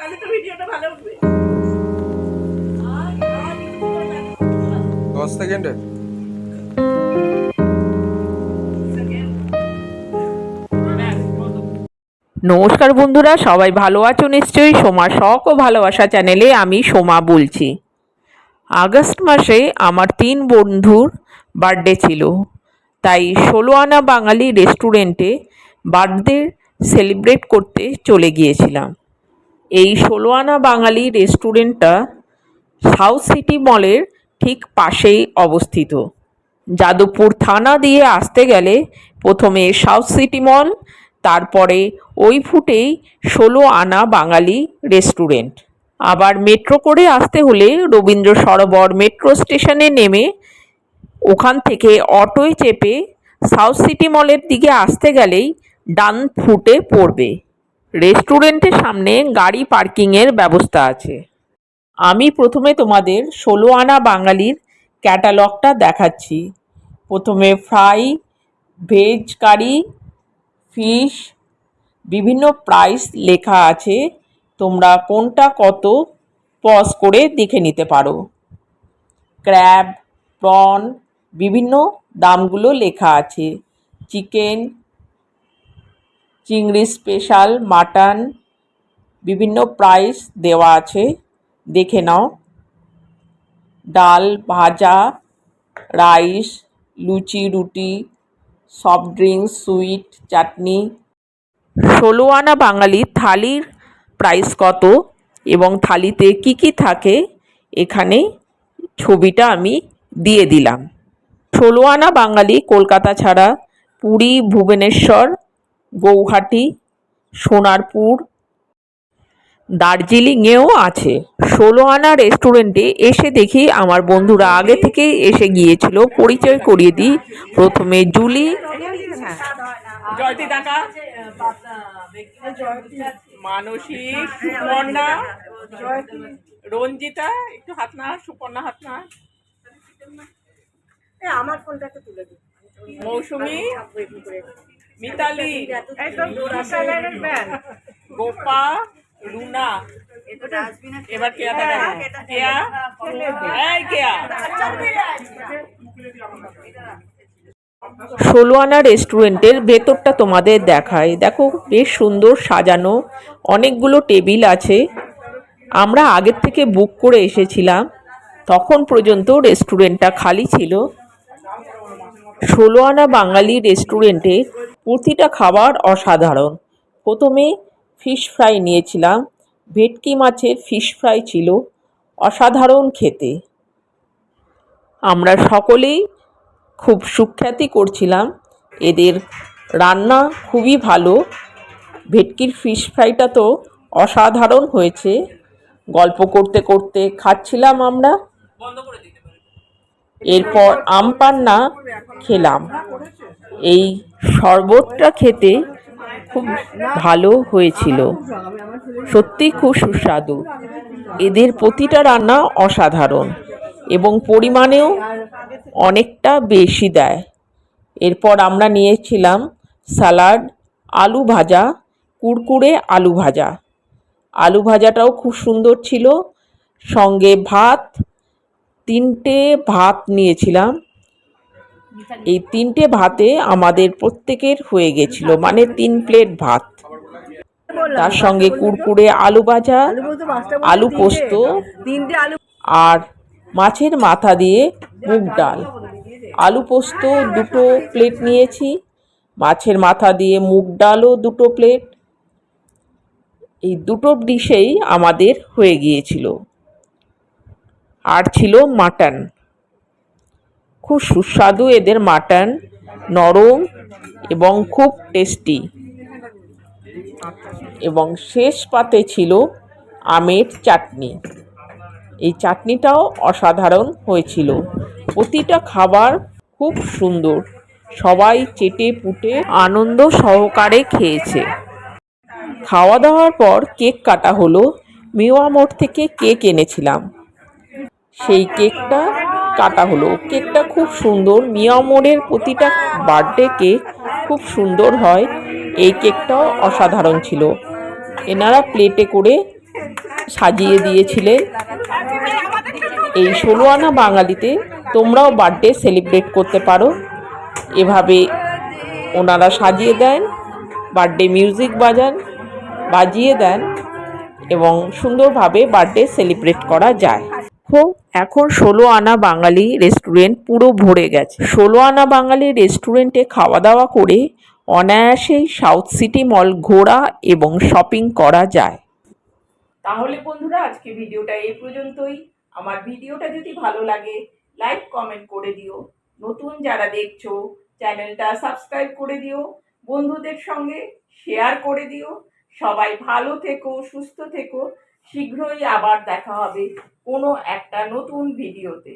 তাহলে তো ভিডিওটা ভালো উঠবে। দশ সেকেন্ডে নমস্কার বন্ধুরা সবাই ভালো আছো নিশ্চয়ই? সোমা শখ ও ভালোবাসা চ্যানেলে আমি সোমা বলছি। আগস্ট মাসে আমার তিন বন্ধুর বার্থডে ছিল। তাই ষোলো আনা বাঙালি রেস্টুরেন্টে বার্থডে সেলিব্রেট করতে চলে গিয়েছিলাম। এই ষোলো আনা বাঙালি রেস্টুরেন্টটা সাউথ সিটি মলের ঠিক পাশেই অবস্থিত। যাদবপুর থানা দিয়ে আসতে গেলে প্রথমে সাউথ সিটি মল, তারপরে ওই ফুটেই ষোলো আনা বাঙালি রেস্টুরেন্ট। আবার মেট্রো করে আসতে হলে রবীন্দ্র সরোবর মেট্রো স্টেশনে নেমে ওখান থেকে অটোয় চেপে সাউথ সিটি মলের দিকে আসতে গেলেই ডান ফুটে পড়বে। রেস্টুরেন্টের সামনে গাড়ি পার্কিংয়ের ব্যবস্থা আছে। আমি প্রথমে তোমাদের ষোলো আনা বাঙালির ক্যাটালগটা দেখাচ্ছি। প্রথমে ফ্রাই, ভেজ কারি, ফিশ, বিভিন্ন প্রাইস লেখা আছে। তোমরা কোনটা কত পজ করে দেখে নিতে পারো। ক্র্যাব, প্রন, বিভিন্ন দামগুলো লেখা আছে। চিকেন চিংড়ি স্পেশাল মাটন বিভিন্ন প্রাইস দেওয়া আছে। দেখে নাও। ডাল, ভাজা রাইস লুচি, রুটি সফট ড্রিঙ্কস সুইট চাটনি। ষোলো আনা বাঙালি থালির প্রাইস কত এবং থালিতে কি কি থাকে এখানে ছবিটা আমি দিয়ে দিলাম। ষোলো আনা বাঙালি কলকাতা ছাড়া পুরী, ভুবনেশ্বর গৌহাটি সোনারপুর দার্জিলিংয়েও আছে। ষোলো আনা রেস্টুরেন্টে এসে দেখি আমার বন্ধুরা আগে থেকেই এসে গিয়েছিল। পরিচয় করিয়ে দিই। প্রথমে জুলি। মানসী সুপর্ণা রঞ্জিতা একটু হাত না সুপর্ণা হাত না আমার ফোনটা তুলে দিন মৌসুমি। মিতালি গোপা রুনা এবার কেয়া দেখা কেয়া? এই কেয়া? ষোলো আনা রেস্টুরেন্টের ভেতরটা তোমাদের দেখায় দেখো বেশ সুন্দর সাজানো অনেকগুলো টেবিল আছে। আমরা আগের থেকে বুক করে এসেছিলাম তখন পর্যন্ত রেস্টুরেন্টটা খালি ছিল। ষোলো আনা বাঙালি রেস্টুরেন্টে প্রতিটা খাবার অসাধারণ। প্রথমে ফিশ ফ্রাই নিয়েছিলাম। ভেটকি মাছের ফিশ ফ্রাই ছিল অসাধারণ খেতে। আমরা সকলেই খুব সুখ্যাতি করছিলাম। এদের রান্না খুবই ভালো। ভেটকির ফিশ ফ্রাইটা তো অসাধারণ হয়েছে। গল্প করতে করতে খাচ্ছিলাম আমরা। এরপর আম পান্না খেলাম। এই শরবতটা খেতে খুব ভালো হয়েছিল। সত্যি খুব সুস্বাদু। এদের প্রতিটা রান্না অসাধারণ এবং পরিমাণেও অনেকটা বেশি দেয়। এরপর আমরা নিয়েছিলাম স্যালাড আলু ভাজা, কুরকুরে আলু ভাজা। আলু ভাজাটাও খুব সুন্দর ছিল। সঙ্গে ভাত, তিনটে ভাত নিয়েছিলাম। এই তিনটে ভাতে আমাদের প্রত্যেকের হয়ে গেছিল মানে তিন প্লেট ভাত। তার সঙ্গে কুরকুরে, আলু ভাজা, আলু পোস্ত আর মাছের মাথা দিয়ে মুগ ডাল। আলু পোস্ত দুটো প্লেট নিয়েছি, মাছের মাথা দিয়ে মুগ ডালও দুটো প্লেট। এই দুটো ডিশেই আমাদের হয়ে গিয়েছিল। আর ছিল মাটন। খুব সুস্বাদু এদের মাটন, নরম এবং খুব টেস্টি। এবং শেষ পাতে ছিল আমের চাটনি। এই চাটনিটাও অসাধারণ হয়েছিল। প্রতিটা খাবার খুব সুন্দর। সবাই চেটে পুটে আনন্দ সহকারে খেয়েছে। খাওয়া দাওয়ার পর কেক কাটা হলো। মিওয়া মোড় থেকে কেক এনেছিলাম। সেই কেকটা কাটা হলো। কেকটা খুব সুন্দর। মিয়া মোড়ের প্রতিটা বার্থডে কেক খুব সুন্দর হয়। এই কেকটাও অসাধারণ ছিল। এনারা প্লেটে করে সাজিয়ে দিয়েছিলেন। এই ষোলো আনা বাঙালিতে তোমরাও বার্থডে সেলিব্রেট করতে পারো। এভাবে ওনারা সাজিয়ে দেন বার্থডে মিউজিক বাজান, বাজিয়ে দেন এবং সুন্দরভাবে বার্থডে সেলিব্রেট করা যায়। তো এখন ষোলো আনা বাঙালি রেস্টুরেন্ট পুরো ভরে গেছে। ষোলো আনা বাঙালি রেস্টুরেন্টে খাওয়া দাওয়া করে অনায়াসেই সাউথ সিটি মল ঘোরা এবং শপিং করা যায়। তাহলে বন্ধুরা, আজকে ভিডিওটা এই পর্যন্তই। আমার ভিডিওটা যদি ভালো লাগে লাইক কমেন্ট করে দিও। নতুন যারা দেখছ, চ্যানেলটা সাবস্ক্রাইব করে দিও। বন্ধুদের সঙ্গে শেয়ার করে দিও। সবাই ভালো থেকো, সুস্থ থেকো। শীঘ্রই আবার দেখা হবে কোনো একটা নতুন ভিডিওতে।